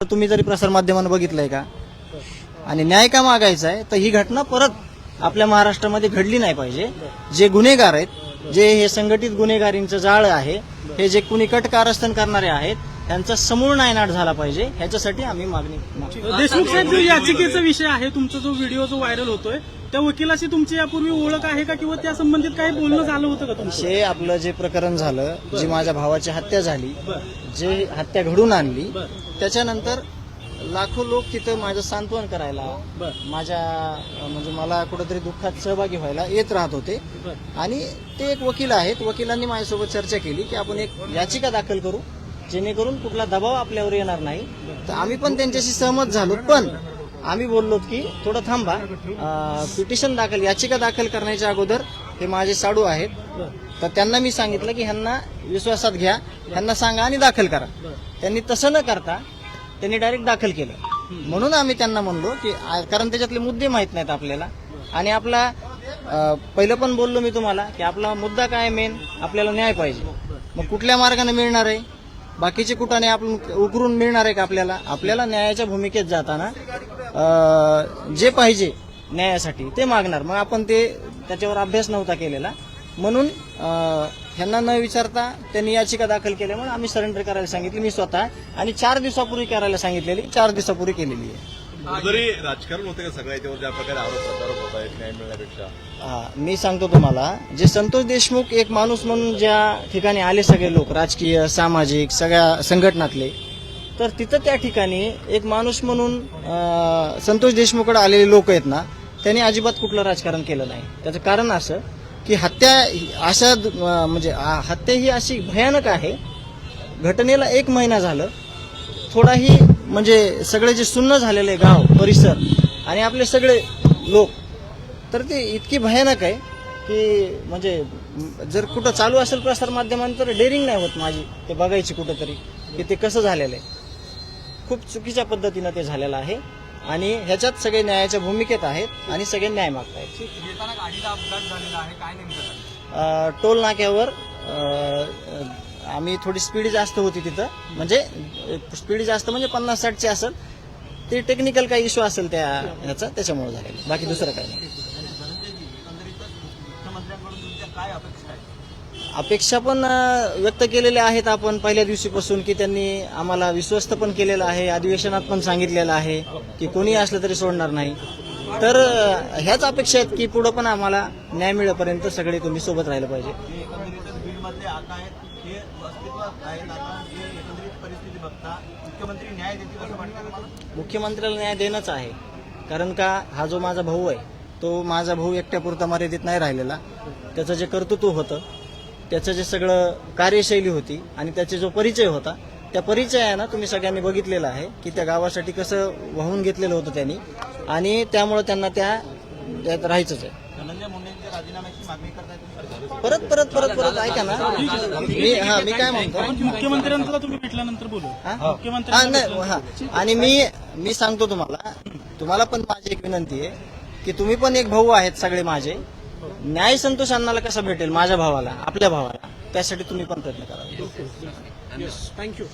तुम्ही जरी प्रसारमाध्यमानं बघितलंय का? आणि न्याय का मागायचा आहे तर ही घटना परत आपल्या महाराष्ट्रामध्ये घडली नाही पाहिजे. जे गुन्हेगार आहेत जे हे संघटित गुन्हेगारींचं जाळ आहे हे जे कुणी कट कारस्थान करणारे आहेत त्यांचा समूळ नायनाट झाला पाहिजे. ह्याच्यासाठी आम्ही मागणी देशमुख साहेब जो याचिकेचा विषय आहे तुमचा जो व्हिडिओ जो व्हायरल होतोय त्या वकिलाशी तुमची यापूर्वी ओळख आहे का किंवा त्या संबंधित काही बोलणं झालं होतं का तुमचं विषय आपलं जे प्रकरण झालं जी माझ्या भावाची हत्या झाली. जे हत्या घडून आणली. त्याच्यानंतर लाखो लोक तिथं माझं सांत्वन करायला. माझ्या म्हणजे मला कुठेतरी दुःखात सहभागी व्हायला येत राहत होते. आणि ते एक वकील आहेत वकिलांनी माझ्यासोबत चर्चा केली की आपण एक याचिका दाखल करू जेणेकरून कुठला दबाव आपल्यावर येणार नाही तर आम्ही पण त्यांच्याशी सहमत झालो पण आम्ही बोललो की थोडं थांबा. पिटिशन दाखल याचिका दाखल करण्याच्या अगोदर हे माझे साडू आहेत. तर त्यांना मी सांगितलं की ह्यांना विश्वासात घ्या. ह्यांना सांगा आणि दाखल करा. त्यांनी तसं न करता त्यांनी डायरेक्ट दाखल केलं. म्हणून आम्ही त्यांना म्हणलो की कारण त्याच्यातले मुद्दे माहीत नाहीत आपल्याला. आणि आपला पहिलं पण बोललो मी तुम्हाला की आपला मुद्दा काय मेन? आपल्याला न्याय पाहिजे. मग कुठल्या मार्गाने मिळणार आहे? बाकीचे कुठाने आपण उकरून मिळणार आहे का आपल्याला? आपल्याला न्यायाच्या भूमिकेत जाताना जे पाहिजे न्यायासाठी ते मागणार. मग आपण ते त्याच्यावर अभ्यास नव्हता केलेला. म्हणून ह्यांना न विचारता त्यांनी याचिका दाखल केल्यामुळे आम्ही सरेंडर करायला सांगितली. मी स्वतः आणि चार दिवसापूर्वी करायला सांगितलेली. चार दिवसापूर्वी केलेली आहे. जरी राजकारण होते का सगळ्या याच्यावर? ज्या प्रकारे आरोप प्रत्यारोप होत आहेत न्याय मिळण्यापेक्षा. हा, मी सांगतो तुम्हाला जे संतोष देशमुख एक माणूस म्हणून ज्या ठिकाणी आले सगळे लोक राजकीय सामाजिक सगळ्या संघटनातले तर तिथं त्या ठिकाणी एक माणूस म्हणून अं, संतोष देशमुखकडे आलेले लोक आहेत ना त्यांनी अजिबात कुठलं राजकारण केलं नाही. त्याचं कारण असं की हत्या ही- अशा अं, म्हणजे आ- हत्या ही अशी भयानक आहे. घटनेला एक महिना झालं. थोडाही म्हणजे सगळे जे सुन्न झालेले गाव परिसर आणि आपले सगळे लोक तर ती इतकी भयानक आहे की म्हणजे म, जर कुठं चालू असेल प्रसार माध्यमांतर डेअरिंग नाही होत माझी ते बघायची कुठंतरी की ते कसं झालेलं आहे. खूप चुकीच्या पद्धतीनं ते झालेलं आहे. आणि ह्याच्यात सगळे न्यायाच्या भूमिकेत आहेत आणि सगळे न्याय मागतायत. येताना गाडीचा अपघात झालेला आहे. काय नेमकं झालं? अ, टोल नाक्यावर आम्ही थोडी स्पीड जास्त होती तिथं. म्हणजे स्पीड जास्त म्हणजे पन्नास साठची असेल. ते टेक्निकल काही इश्यू असेल त्या ह्याचा त्याच्यामुळे झालेलं. बाकी दुसरं काही नाही. अपेक्षा पण व्यक्त केलेल्या आहेत आपण पहिल्या दिवशीपासून की त्यांनी आम्हाला विश्वस्त पण केलेलं आहे अधिवेशनात पण सांगितलेलं आहे की कोणी असलं तरी सोडणार नाही. तर ह्याच अपेक्षा आहेत की पुढं पण आम्हाला न्याय मिळेपर्यंत सगळे तुम्ही सोबत राहिलं पाहिजे. मुख्यमंत्र्याला न्याय देणंच आहे. कारण का हा जो माझा भाऊ आहे तो माझा भाऊ एकट्यापुरता मर्यादित नाही राहिलेला. त्याचं जे कर्तृत्व होतं त्याचं जे सगळं कार्यशैली होती आणि त्याचे जो परिचय होता त्या परिचयानं तुम्ही सगळ्यांनी बघितलेलं आहे की त्या गावासाठी कसं वाहून घेतलेलं होतं त्यांनी आणि त्यामुळं त्यांना त्या त्यात राहायचंच आहे. परत परत परत परत ऐका ना. मी हा मी काय म्हणतो? आपण मुख्यमंत्र्यांचा तुम्ही भेटल्यानंतर बोलू? मुख्यमंत्र्यांना नाही, हा. आणि मी मी सांगतो तुम्हाला तुम्हाला पण माझी एक विनंती आहे की तुम्ही पण एक भाऊ आहेत सगळे माझे. न्याय संतोष अण्णाला कसा भेटेल? माझ्या भावाला आपल्या भावाला. त्यासाठी तुम्ही पण प्रयत्न करा. थँक्यू